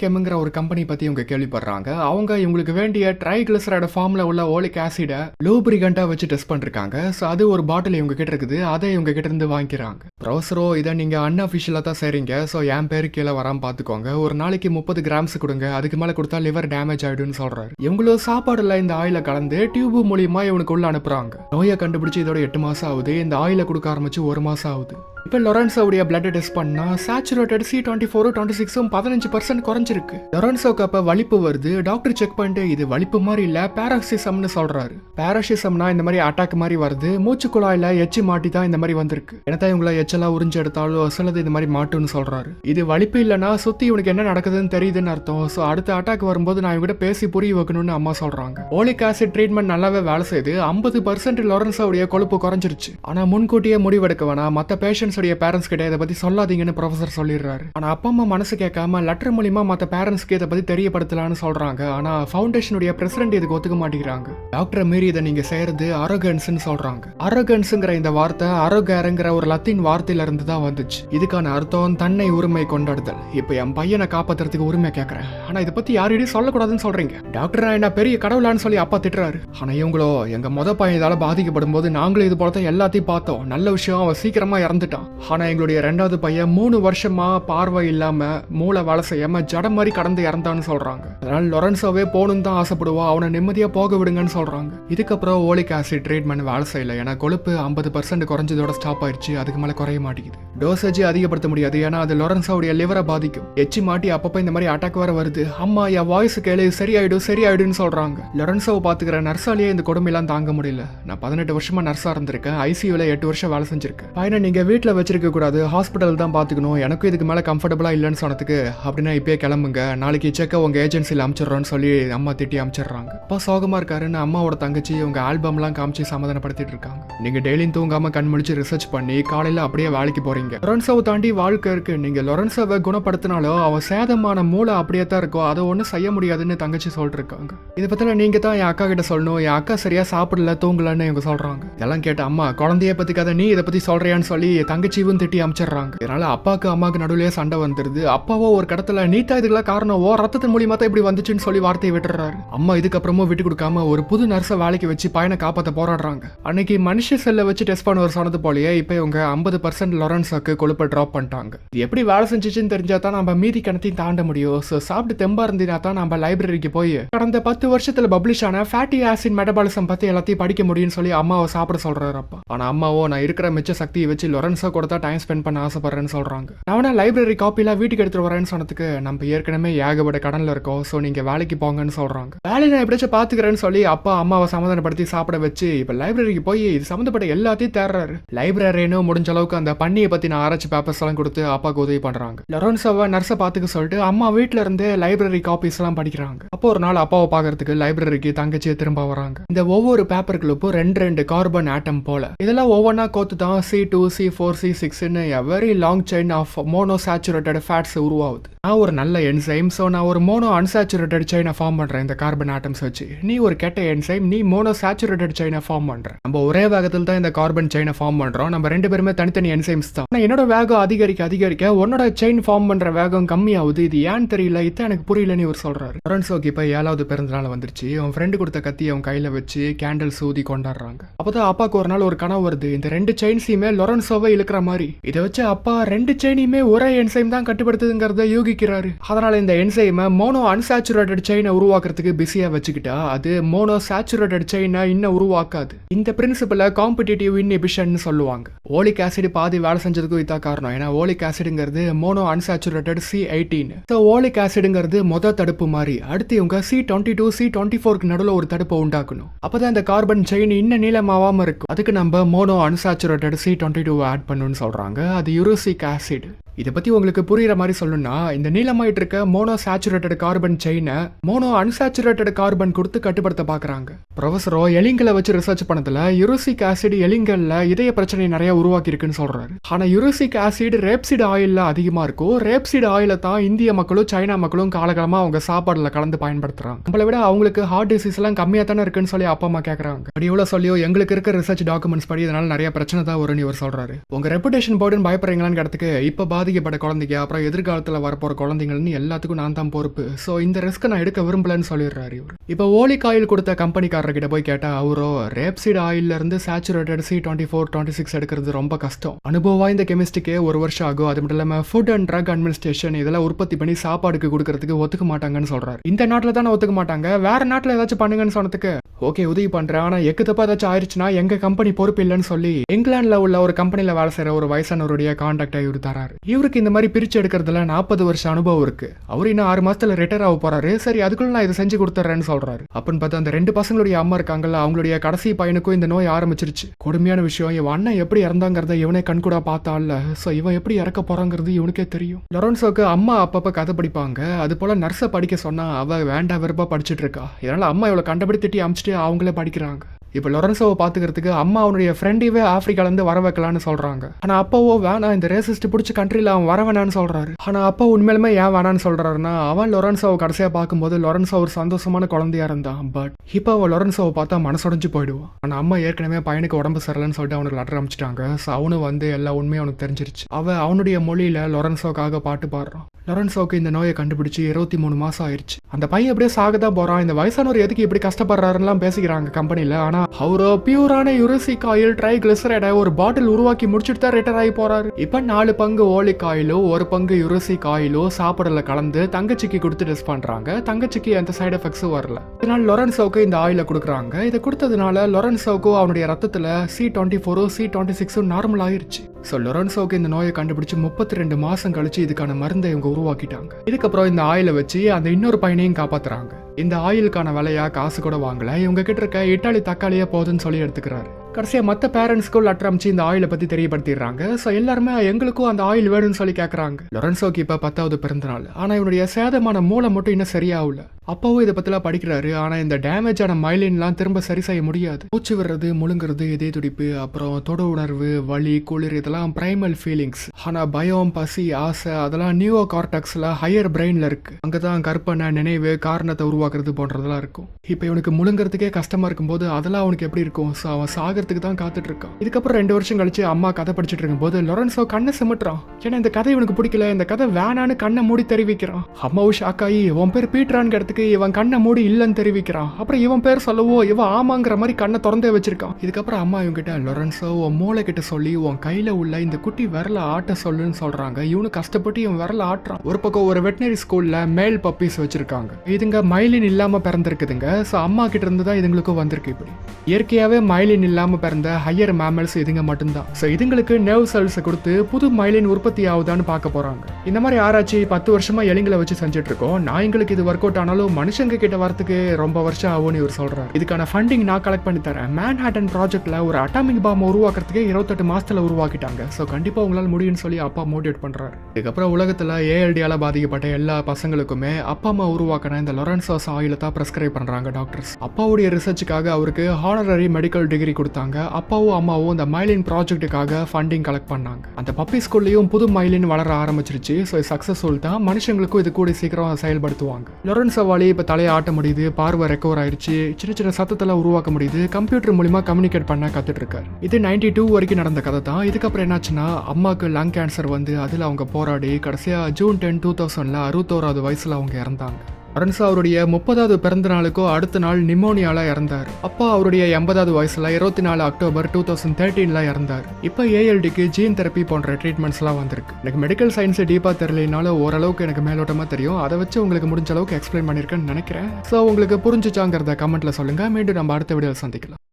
ஒரு கம்பெனி பற்றி இவங்க கேள்விப்படுறாங்க. அவங்க இவங்களுக்கு வேண்டிய ட்ரைகிளிசரைடு ஃபார்மில் உள்ள ஓலிக் ஆசிடை லூப்ரிகண்டாக வச்சு டெஸ்ட் பண்ணிருக்காங்க. ஸோ அது ஒரு பாட்டில் இவங்க கிட்ட இருக்குது. அதை இவங்க கிட்ட இருந்து வாங்கிக்கிறாங்க. ப்ரௌசரோ இதை நீங்கள் அன்அஃபிஷியலாக தான் செய்கிறீங்க ஸோ என் பேர் கீழே வராமல் பார்த்துக்கோங்க. ஒரு நாளைக்கு முப்பது கிராம்ஸ் கொடுங்க அதுக்கு மேலே கொடுத்தா லிவர் டேமேஜ் ஆகிடும்னு சொல்கிறாரு இவங்களும் சாப்பாடுல இந்த ஆயில கலந்து டியூப் மூலியமா இவனுக்கு உள்ள அனுப்புறாங்க. நோயை கண்டுபிடிச்சு இதோட எட்டு மாசம் ஆகுது. இந்த ஆயில கொடுக்க ஆரம்பிச்சு ஒரு மாசம் ஆகுது. இப்போ லொரன்சோவுடைய பிளட் டெஸ்ட் பண்ணால் சேச்சுரேட்டட் சி டுவெண்ட்டி ஃபோரும் டுவெண்ட்டி சிக்ஸும் பதினஞ்சு பர்சன்ட் குறைஞ்சிருக்கு. லொரன்சோக்கு அப்போ வலிப்பு வருது. டாக்டர் செக் பண்ணிட்டு இது வலிப்பு மாதிரி இல்லை பேராசிசம்னு சொல்கிறாரு பேராசிசம்னா இந்த மாதிரி அட்டாக் மாதிரி வருது. மூச்சு குழாயில் எச்சி மாட்டி தான் இந்த மாதிரி வந்திருக்கு. என்னதான் இவங்கள எச்செல்லாம் உறிஞ்சு எடுத்தாலும் சிலது இந்த மாதிரி மாட்டுன்னு சொல்கிறாரு இது வலிப்பு இல்லைன்னா சுற்றி இவனுக்கு என்ன நடக்குதுன்னு தெரியுதுன்னு அர்த்தம். ஸோ அடுத்த அட்டாக் வரும்போது நான் இவங்கிட்ட பேசி புரிய வைக்கணும்னு அம்மா சொல்கிறாங்க ஓலிக் ஆசிட் ட்ரீட்மெண்ட் நல்லாவே வேலை செய்யுது ஐம்பது பர்சன்ட் லொரன்ஸோடைய கொழுப்பு குறைஞ்சிருச்சு. ஆனால் முன்கூட்டியே முடிவெடுக்க வேணாம். மற்ற பேஷண்ட்ஸோடைய பேரண்ட்ஸ் கிட்ட இதை பத்தி சொல்லாதீங்கன்னு ப்ரொஃபசர் சொல்லிடுறாரு. ஆனால் அப்பா அம்மா மனசு கேட்காம லெட்டர் மூலியமா மற்ற பேரண்ட்ஸ்க்கு இதை பத்தி தெரியப்படுத்தலாம்னு சொல்றாங்க. ஆனா ஃபவுண்டேஷனுடைய பிரசிடென்ட் இதுக்கு ஒத்துக்க மாட்டேங்கிறாங்க. டாக்டர் மீறி இதை நீங்க செய்யறது அரகன்ஸ்னு சொல்றாங்க. அரகன்ஸ்ங்கிற இந்த வார்த்தை அரோகேருங்கிற ஒரு லத்தீன் வார்த்தையில இருந்து தான் வந்துச்சு. இதுக்கான அர்த்தம் தன்னை உரிமை கொண்டாடுதல் இப்போ என் பையனை காப்பாத்துறதுக்கு உரிமை கேட்கறேன். ஆனா இதை பத்தி யாரையும் சொல்லக்கூடாதுன்னு சொல்றீங்க. டாக்டர் என்ன பெரிய கடவுளான்னு சொல்லி அப்பா திட்டுறாரு. ஆனா இவங்களோ எங்க மொத பையன் இதால பாதிக்கப்படும் போது நாங்களும் இது போல தான் எல்லாத்தையும் பார்த்தோம். நல்ல விஷயம் அவன் சீக்கிரமா இறந்துட்டான். ஆனால் எங்களுடைய ரெண்டாவது பையன் மூணு வருஷமாக பார்வை இல்லாம மூளை வேலை செய்யாம ஜடம் மாதிரி கடந்து இறந்தான்னு சொல்றாங்க. அதனால் லொரன்ஸோவே போகணும்னு தான் ஆசைப்படுவா. அவனை நிம்மதியா போக விடுங்கன்னு சொல்றாங்க. இதுக்கப்புறம் ஓலிக் ஆசிட் ட்ரீட்மெண்ட் வேலை செய்யல. ஏன்னா கொழுப்பு ஐம்பது பர்சன்ட் குறைஞ்சதோட ஸ்டாப் ஆயிடுச்சு அதுக்கு மேலே குறைய மாட்டேங்குது. டோசேஜ் அதிகப்படுத்த முடியாது. ஏன்னா அது லொரன்ஸோடைய லிவரை பாதிக்கும். எச்சி மாட்டி அப்பப்போ இந்த மாதிரி அட்டாக் வர வருது. அம்மா என் வாய்ஸ் கேளு. சரியாயிடும் சரியாயிடும்னு சொல்றாங்க. லொரன்ஸோவை பாத்துக்கிற நர்ஸாலேயே இந்த கொடுமையெல்லாம் தாங்க முடியல. நான் பதினெட்டு வருஷமா நர்ஸா இருந்திருக்கேன். ஐசியூல எட்டு வருஷம் வேலை செஞ்சிருக்கேன். பையனை நீங்க வீட்டில் வீட்டில் வச்சிருக்கக்கூடாது ஹாஸ்பிட்டல் தான் பார்த்துக்கணும். எனக்கும் இதுக்கு மேல கம்ஃபர்டபுளாக இல்லைன்னு சொன்னதுக்கு அப்படின்னா இப்பயே கிளம்புங்க. நாளைக்கு செக்க உங்க ஏஜென்சியில் அனுப்பிச்சிடுறோன்னு சொல்லி அம்மா திட்டி அமுச்சிடுறாங்க. அப்பா சோகமா இருக்காருன்னு அம்மாவோட தங்கச்சி உங்க ஆல்பம்லாம் காமிச்சு சமாதானப்படுத்திட்டு இருக்காங்க. நீங்க டெய்லியும் தூங்காமல் கண் முழிச்சு ரிசர்ச் பண்ணி காலையில அப்படியே வேலைக்கு போறீங்க. லொரன்சோவை தாண்டி வாழ்க்கை இருக்கு. நீங்க லொரன்சோவை குணப்படுத்தினாலோ அவன் சேதமான மூளை அப்படியே தான் இருக்கும் அதை ஒன்றும் செய்ய முடியாதுன்னு தங்கச்சி சொல்லிட்டு இருக்காங்க இதை பற்றின நீங்க தான் என் அக்கா கிட்ட சொல்லணும். என் அக்கா சரியா சாப்பிடல தூங்கலன்னு இவங்க சொல்றாங்க. இதெல்லாம் கேட்ட அம்மா குழந்தைய பத்தி கதை நீ இதை பத்தி சொல்றியான்னு சொல்லி தங்கச்சியும் திட்டி அமைச்சிடுறாங்க. இதனால அப்பாவுக்கு அம்மாவுக்கு நடுவுலயே சண்டை வந்துருது. அப்பாவோ ஒரு கடத்துல நீத்தா இதுக்கெல்லாம் காரணம் ஓ ரத்தத்தின் மூலியமா தான் இப்படி வந்துச்சுன்னு சொல்லி வார்த்தையை விட்டுறாரு அம்மா இதுக்கப்புறமும் விட்டு கொடுக்காம ஒரு புது நர்ஸை வேலைக்கு வச்சு பையனை காப்பாத்த போராடுறாங்க. அன்னைக்கு மனுஷ செல்லை வச்சு டெஸ்ட் பண்ணுவார் சொன்னது போலயே இப்போ இவங்க ஐம்பது பர்சன்ட் லொரன்ஸாக்கு கொழுப்பை ட்ராப் பண்ணிட்டாங்க. இது எப்படி வேலை செஞ்சுச்சுன்னு தெரிஞ்சா தான் நம்ம மீதி கணத்தையும் தாண்ட முடியும். ஸோ சாப்பிட்டு தெம்பா இருந்தினா தான் நம்ம லைப்ரரிக்கு போய் கடந்த பத்து வருஷத்துல பப்ளிஷ் ஆன ஃபேட்டி ஆசிட் மெட்டபாலிசம் பத்தி எல்லாத்தையும் படிக்க முடியும்னு சொல்லி அம்மாவை சாப்பிட சொல்றாரு அப்பா. ஆனா அம்மாவோ நான் இருக்கிற மிச்ச சக்தியை வச்சு லொரன்ஸா கூட தான் டைம் ஸ்பெண்ட் பண்ண ஆசைப்படுறேன்னு சொல்கிறாங்க நான் லைப்ரரி காப்பிலாம் வீட்டுக்கு எடுத்துகிட்டு வரேன்னு சொன்னதுக்கு நம்ம ஏற்கனவே ஏகப்பட்ட கடனில் இருக்கோம் ஸோ நீங்கள் வேலைக்கு போங்கன்னு சொல்கிறாங்க வேலையை நான் எப்படியாச்சும் பார்த்துக்கிறேன்னு சொல்லி அப்பா அம்மாவை சமாதானப்படுத்தி சாப்பிட வச்சு இப்போ லைப்ரரிக்கு போய் இது சம்மந்தப்பட்ட எல்லாத்தையும் தேடுறாரு. லைப்ரரினும் முடிஞ்ச அளவுக்கு அந்த பண்ணியை பற்றி நான் ஆராய்ச்சி பேப்பர்ஸ் எல்லாம் கொடுத்து அப்பாவுக்கு உதவி பண்ணுறாங்க லொரன்சோவை நர்ஸை பார்த்துக்க சொல்லிட்டு அம்மா வீட்டில் இருந்தே லைப்ரரி காப்பீஸ் எல்லாம் படிக்கிறாங்க. அப்போ ஒரு நாள் அப்பாவை பார்க்கறதுக்கு லைப்ரரிக்கு தங்கச்சியை திரும்ப வராங்க. இந்த ஒவ்வொரு பேப்பர் கிளிப்பும் ரெண்டு ரெண்டு கார்பன் ஆட்டம் போல. இதெல்லாம் ஒவ்வொன்றா கோத்து தான் C two C four C சிக்ஸ்னு very long chain of mono saturated fats உருவாகுது. நான் ஒரு நல்ல என்சைம் ஸோ நான் ஒரு மோனோ அன்சாச்சுரேட்டட் செயினை ஃபார்ம் பண்ணுறேன் இந்த கார்பன் ஆட்டம்ஸ் வச்சு. நீ ஒரு கெட்ட என்சைம் நீ மோனோ சேச்சுரேட்டட் செயினை ஃபார்ம் பண்ணுற நம்ம ஒரே வேகத்தில் தான் இந்த கார்பன் செயினை ஃபார்ம் பண்ணுறோம் நம்ம ரெண்டு பேருமே தனித்தனி என்சைம்ஸ் தான். ஆனால் என்னோட வேகம் அதிகரிக்க அதிகரிக்க உன்னோட செயின் ஃபார்ம் பண்ணுற வேகம் கம்மியாகுது. இது ஏன்னு தெரியல இதான் எனக்கு புரியலன்னு இவர் சொல்கிறாரு லொரன்சோக்கு இப்போ ஏழாவது பிறந்தநாள் வந்துருச்சு. அவன் ஃப்ரெண்டு கொடுத்த கத்தி அவன் கையில் வச்சு கேண்டில் சூதி கொண்டாடுறாங்க. அப்பதான் அப்பாவுக்கு ஒரு நாள் ஒரு கனவு வருது. இந்த ரெண்டு செயின்ஸையுமே லொரன்சோவை இருக்கிற மாதிரி. இதை வச்சு அப்பா ரெண்டு செயினையுமே ஒரே என்சைம் தான் கட்டுப்படுத்துதுங்கிறத யூகிக்கிறாரு. அதனால இந்த என்சைமை மோனோ அன்சாச்சுரேட்டட் செயினை உருவாக்குறதுக்கு பிஸியா வச்சுக்கிட்டா அது மோனோ சேச்சுரேட்டட் செயினை இன்னும் உருவாக்காது. இந்த பிரின்சிபலை காம்படிட்டிவ் இன்ஹிபிஷன் சொல்லுவாங்க. ஓலிக் ஆசிட் பாதி வேலை செஞ்சதுக்கும் இதான் காரணம். ஏன்னா oleic ஆசிடுங்கிறது mono unsaturated C eighteen so oleic ஆசிடுங்கிறது மொத தடுப்பு மாதிரி. அடுத்து இவங்க C twenty two C twenty ஃபோருக்கு நடுவில் ஒரு தடுப்பை உண்டாக்கணும். அப்பதான் இந்த கார்பன் செயின் இன்னும் நீளமாவாம இருக்கும். அதுக்கு நம்ம mono unsaturated C twenty two add பண்ணி பண்ணுன்னு சொல்றாங்க. அது யூரோசிக் ஆசிட். இதை பத்தி உங்களுக்கு புரியுற மாதிரி சொல்லணும்னா இந்த நீளமாயிட்டு இருக்க மோனோ சேச்சுரேட்டட் கார்பன் செயினை மோனோ அன்சாச்சுரேட்டட் கார்பன் கொடுத்து கட்டுப்படுத்த பார்க்குறாங்க ப்ரொஃபஸரோ எலிங்களை வச்சு ரிசர்ச் பண்ணதுல யூரோசிக் ஆசிட் எலிங்கல்ல இதய பிரச்சனை நிறைய உருவாக்கி இருக்குன்னு சொல்றாரு. ஆனா யுரோசிக் ஆசிட் ரேப்சிட் ஆயிலில் அதிகமாக இருக்கும் ரேப்சிட் ஆயில தான் இந்திய மக்களும் சைனா மக்களும் காலகாலமா அவங்க சாப்பாடுல கலந்து பயன்படுத்துறாங்க. நம்மளை விட அவங்களுக்கு ஹார்ட் டிசீஸ்லாம் கம்மியாக கம்மியா தானே இருக்குன்னு சொல்லி அப்பா அம்மா கேட்குறாங்க அப்படி எவ்வளவு சொல்லியோ எங்களுக்கு இருக்க ரிசர்ச் டாக்குமெண்ட்ஸ் படி இதனால் நிறைய பிரச்சனை தான் வரும்னு இவர் சொல்றாரு. உங்கள் ரெப்புடேஷன் போர்டுன்னு பயப்படுறீங்களான்னு கிடத்துக்கு இப்போ பாதிக்கப்பட்ட குழந்தைங்க அப்புறம் எதிர்காலத்துல வரப்போற குழந்தைங்கள்னு எல்லாத்துக்கும் நான் தான் பொறுப்பு. ஸோ இந்த ரிஸ்க் நான் எடுக்க விரும்பலன்னு சொல்லிடுறாரு இவர். இப்போ ஓலிக் ஆயில் கொடுத்த கம்பெனிக்காரர்கிட்ட போய் கேட்டால் அவரோ ரேப்சீட் ஆயில்ல இருந்து saturated C twenty four twenty six எடுக்கிறது ரொம்ப கஷ்டம். அனுபவம் வாய்ந்த கெமிஸ்ட்ரிக்கே ஒரு வருஷம் ஆகும். அது மட்டும் இல்லாமல் ஃபுட் அண்ட் ட்ரக் அட்மினிஸ்ட்ரேஷன் இதெல்லாம் உற்பத்தி பண்ணி சாப்பாடுக்கு கொடுக்கறதுக்கு ஒத்துக்க மாட்டாங்கன்னு சொல்றாரு. இந்த நாட்டில் தானே ஒத்துக்க மாட்டாங்க? வேற நாட்டில் ஏதாச்சும் பண்ணுங்கன்னு சொன்னதுக்கு ஓகே உதவி பண்றேன். ஆனா எக்கு தப்பா ஏதாச்சும் ஆயிடுச்சுன்னா எங்க கம்பெனி பொறுப்பு இல்லைன்னு சொல்லி இங்கிலாந்துல உள்ள ஒரு கம்பெனியில் வேலை செய்யற ஒரு வயசானவருடைய கான்டாக்டை இவர் தராரு இவருக்கு இந்த மாதிரி பிரிச்சு எடுக்கிறதுல நாற்பது வருஷம் அனுபவம் இருக்கு. அவர் இன்னும் ஆறு மாசத்துல ரிட்டையர் ஆக போறாரு. சரி அதுக்குள்ள நான் இதை செஞ்சு கொடுத்துறேன்னு சொல்றாரு. அப்படின்னு பார்த்தா அந்த ரெண்டு பசங்களுடைய அம்மா இருக்காங்கல்ல அவங்களுடைய கடைசி பையனுக்கும் இந்த நோய் ஆரம்பிச்சிருச்சு. கொடுமையான விஷயம். இவன் அண்ணன் எப்படி இறந்தாங்கிறத இவனே கண்கூடா பார்த்தான்ல. ஸோ இவன் எப்படி இறக்க போறாங்கிறது இவனுக்கே தெரியும். லொரன்சோக்கு அம்மா அப்பப்ப கதை படிப்பாங்க. அது போல நர்ஸை படிக்க சொன்னா அவ வேண்டாம் வெறுப்பா படிச்சிட்டு இருக்கா. இதனால அம்மா இவளை கண்டபடி திட்டி அமிச்சிட்டு அவங்களே படிக்கிறாங்க. இப்போ லொரன்சோவை பார்த்துக்கிறதுக்கு அம்மா அவனுடைய ஃப்ரெண்டையவே ஆப்பிரிக்காலேருந்து வர வைக்கலான்னு சொல்கிறாங்க ஆனால் அப்பாவோ வேணாம் இந்த ரேசிஸ்ட் பிடிச்ச கண்ட்ரியில் அவன் வர வேணான்னு சொல்கிறாரு ஆனால் அப்பா உண்மையிலுமே ஏன் வேணான்னு சொல்கிறாருன்னா அவன் லொரன்சோவை கடைசியாக பார்க்கும்போது லொரன்சோ ஒரு சந்தோஷமான குழந்தையா இருந்தான் பட் இப்போ அவன் லொரன்சோவை பார்த்தா மனசுடைஞ்சு போயிடுவான். ஆனால் அம்மா ஏற்கனவே பையனுக்கு உடம்பு சரியில்லைன்னு சொல்லிட்டு அவனுக்கு லெட்டர் அமைச்சிட்டாங்க ஸோ அவனும் வந்து எல்லா உண்மையும் அவனுக்கு தெரிஞ்சிருச்சு. அவன் அவனுடைய மொழியில் லொரன்சோக்காக பாட்டு பாடுறான். லொரன்சோக்கு இந்த நோயை கண்டுபிடிச்சு இருபத்தி மூணு மாசம் ஆயிடுச்சு அந்த பையன் எப்படியே சாக தான் போறான். இந்த வயசானவர் எதுக்கு இப்படி கஷ்டப்படுறாருலாம் பேசிக்கிறாங்க கம்பெனியில ஆனா அவரோ பியூரான யுரசிக் ஆயில் ட்ரை கிளிசரைடை ஒரு பாட்டில் உருவாக்கி முடிச்சுட்டு தான் ரிட்டர் ஆகி போறாரு. இப்ப நாலு பங்கு ஓலிக் ஆயிலோ ஒரு பங்கு யுரசிக் ஆயிலோ சாப்பிடல கலந்து தங்கச்சிக்கு கொடுத்து டெஸ்ட் பண்றாங்க. தங்கச்சிக்கு எந்த சைடு எஃபெக்ட்ஸும் வரல. இதனால லொரன்சோக்கு இந்த ஆயில கொடுக்குறாங்க. இதை கொடுத்ததுனால லொரன்சோக்கு அவனுடைய ரத்தத்துல சி டுவெண்ட்டி ஃபோரும் சி டுவெண்ட்டி சிக்ஸும் நார்மல் ஆயிருச்சு. ஸோ லொரன்சோக்கு இந்த நோயை கண்டுபிடிச்சு முப்பத்தி ரெண்டு மாசம் கழிச்சு இதுக்கான மருந்தை இவங்க உருவாக்கிட்டாங்க. இதுக்கப்புறம் இந்த ஆயிலை வச்சு அந்த இன்னொரு பையனையும் காப்பாத்துறாங்க. இந்த ஆயிலுக்கான விலையா காசு கூட வாங்கல. இவங்க கிட்ட இருக்க இட்டாலி தக்காளியே போதுன்னு சொல்லி எடுத்துக்கிறாரு. கடைசியாக மற்ற பேரண்ட்ஸ்க்கு லெட்டர் அமிச்சு இந்த ஆயிலை பற்றி தெரியப்படுத்திடுறாங்க. ஸோ எல்லாருமே எங்களுக்கும் அந்த ஆயில் வேணும்னு சொல்லி கேட்குறாங்க லொரன்சோக்கு இப்போ பத்தாவது பிறந்தநாள். ஆனால் இவனுடைய சேதமான மூளை மட்டும் இன்னும் சரியாகல. அப்பாவும் இதை பற்றிலாம் படிக்கிறாரு. ஆனால் இந்த டேமேஜ் ஆன மைலின்லாம் திரும்ப சரி செய்ய முடியாது. மூச்சு விடுறது முழுங்குறது இதய துடிப்பு அப்புறம் தொட உணர்வு வலி குளிர் இதெல்லாம் பிரைமல் ஃபீலிங்ஸ் ஆனால் பயம் பசி ஆசை அதெல்லாம் நியூவோ கார்டாக்ஸில் ஹையர் பிரெயின்ல இருக்கு. அங்கதான் கற்பனை நினைவு காரணத்தை உருவாக்குறது போன்றதெல்லாம் இருக்கும். இப்போ இவனுக்கு முழுங்குறதுக்கே கஷ்டமாக இருக்கும்போது அதெல்லாம் அவனுக்கு எப்படி இருக்கும்? ஸோ அவன் சாகிறதுக்கு தான் காத்துட்டு இருக்கான் இதுக்கப்புறம் ரெண்டு வருஷம் கழிச்சு அம்மா கதை படிச்சுட்டு இருக்கும்போது லொரன்ஸோ கண்ணை சிமிட்டுறான். ஏன்னா இந்த கதை இவனுக்கு பிடிக்கல இந்த கதை வேணான்னு கண்ணை மூடி தெரிவிக்கிறான். அம்மாவும் ஷாக் ஆகி உன் பேர் பீட்ரான்னு இடத்துக்கு இவன் கண்ணை மூடி இல்லைன்னு தெரிவிக்கிறான். அப்புறம் இவன் பேர் சொல்லவோ இவன் ஆமாங்கிற மாதிரி கண்ணை திறந்தே வச்சிருக்கான். இதுக்கப்புறம் அம்மா இவங்க கிட்ட லொரன்ஸோ உன் மூளை கிட்ட சொல்லி உன் கையில உள்ள இந்த குட்டி விரல ஆட்ட சொல்லுன்னு சொல்றாங்க. இவனு கஷ்டப்பட்டு இவன் விரல ஆட்டுறான். ஒரு பக்கம் ஒரு வெட்டினரி ஸ்கூல்ல மேல் பப்பீஸ் வச்சிருக்காங்க. இதுங்க மைலின் இல்லாம பிறந்திருக்குதுங்க. ஸோ அம்மா கிட்ட இருந்து தான் இதுங்களுக்கும் வந்திருக்கு இப்படி. இயற்கையாவே மைலின் இல்லாம பிறந்த ஹையர் மேமல்ஸ் இதுங்க மட்டும்தான். ஸோ இதுங்களுக்கு நர்வ் செல்ஸை கொடுத்து புது மைலின் உற்பத்தி ஆகுதான்னு பார்க்க போகிறாங்க இந்த மாதிரி ஆராய்ச்சி பத்து வருஷமா எலிங்களை வச்சு செஞ்சுட்டு இருக்கோம். நாய்ங்களுக்கு இது ஒர்க் அவுட் ஆனாலும் மனுஷங்க கிட்ட வரத்துக்கு ரொம்ப வருஷம் ஆகும்னு இவர் சொல்கிறார் இதுக்கான ஃபண்டிங் நான் கலெக்ட் பண்ணி தரேன். மேன் ஹேட்டன் ப்ராஜெக்ட்ல ஒரு அட்டாமிக் பாம் உருவாக்குறதுக்கு இருபத்தெட்டு மாசத்துல உருவாக்கிட்டாங்க. ஸோ கண்டிப்பாக உங்களால் முடியும்னு சொல்லி அப்பா மோட்டிவேட் பண்றாரு. இதுக்கப்புறம் உலகத்தில் ஏஎல்டியால் பாதிக்கப்பட்ட எல்லா பசங்களுக்குமே அப்பா அம்மா உருவாக்கின இந்த லொரன்சோஸ் ஆயில தான் ப்ரெஸ்கிரைப் பண்ணுறாங்க டாக்டர்ஸ் அப்பாவுடைய ரிசர்ச்சுக்காக அவருக்கு ஹானரரி மெடிக்கல் டிகிரி கொடுத்தாங்க. அப்பாவும் அம்மாவும் இந்த மைலின் ப்ராஜெக்ட்டுக்காக ஃபண்டிங் கலெக்ட் பண்ணாங்க. அந்த பப்பி ஸ்கூல்லையும் புது மைலின் வளர ஆரம்பிச்சிருச்சு. ஸோ சக்ஸஸ்ஃபுல் தான். மனுஷங்களுக்கும் இது கூட சீக்கிரம் செயல்படுத்துவாங்க. லொரன்ஸ் வாலி இப்போ தலையை ஆட்ட முடியுது. பார்வை ரெக்கவர் ஆயிடுச்சு சின்ன சின்ன சத்தத்தெல்லாம் உருவாக்க முடியுது. கம்ப்யூட்டர் மூலிமா கம்யூனிகேட் பண்ண கற்றுட்டு இருக்காரு இது நைன்டி டூ வரைக்கும் நடந்த கதை தான். இதுக்கப்புறம் என்னாச்சுன்னா அம்மாவுக்கு லங் கேன்சர் வந்து அதில் அவங்க போராடி கடைசியாக ஜூன் டென் டூ தௌசண்ட்ல அறுபத்தோராவது வயசில் அவங்க இறந்தாங்க. ரன்சா அவருடைய முப்பதாவது பிறந்த நாளுக்கோ அடுத்த நாள் நிமோனியால இறந்தார். அப்பா அவருடைய எண்பதாவது வயசுல இருபத்தி நாலு அக்டோபர் டூ தௌசண்ட் தேர்ட்டீன்ல இறந்தார். இப்போ ஏஎல்டிக்கு ஜீன் தெரப்பி போன்ற ட்ரீட்மெண்ட்ஸ்லாம் வந்திருக்கு. எனக்கு மெடிக்கல் சயின்ஸ் டீப்பா தெரியலனாலும் ஓரளவுக்கு எனக்கு மேலோட்டமா தெரியும். அதை வச்சு உங்களுக்கு முடிஞ்ச அளவுக்கு எக்ஸ்பிளைன் பண்ணியிருக்கேன்னு நினைக்கிறேன். ஸோ உங்களுக்கு புரிஞ்சுச்சாங்கிறத கமெண்ட்ல சொல்லுங்க. மீண்டும் நம்ம அடுத்த வீடியோவில் சந்திக்கலாம்.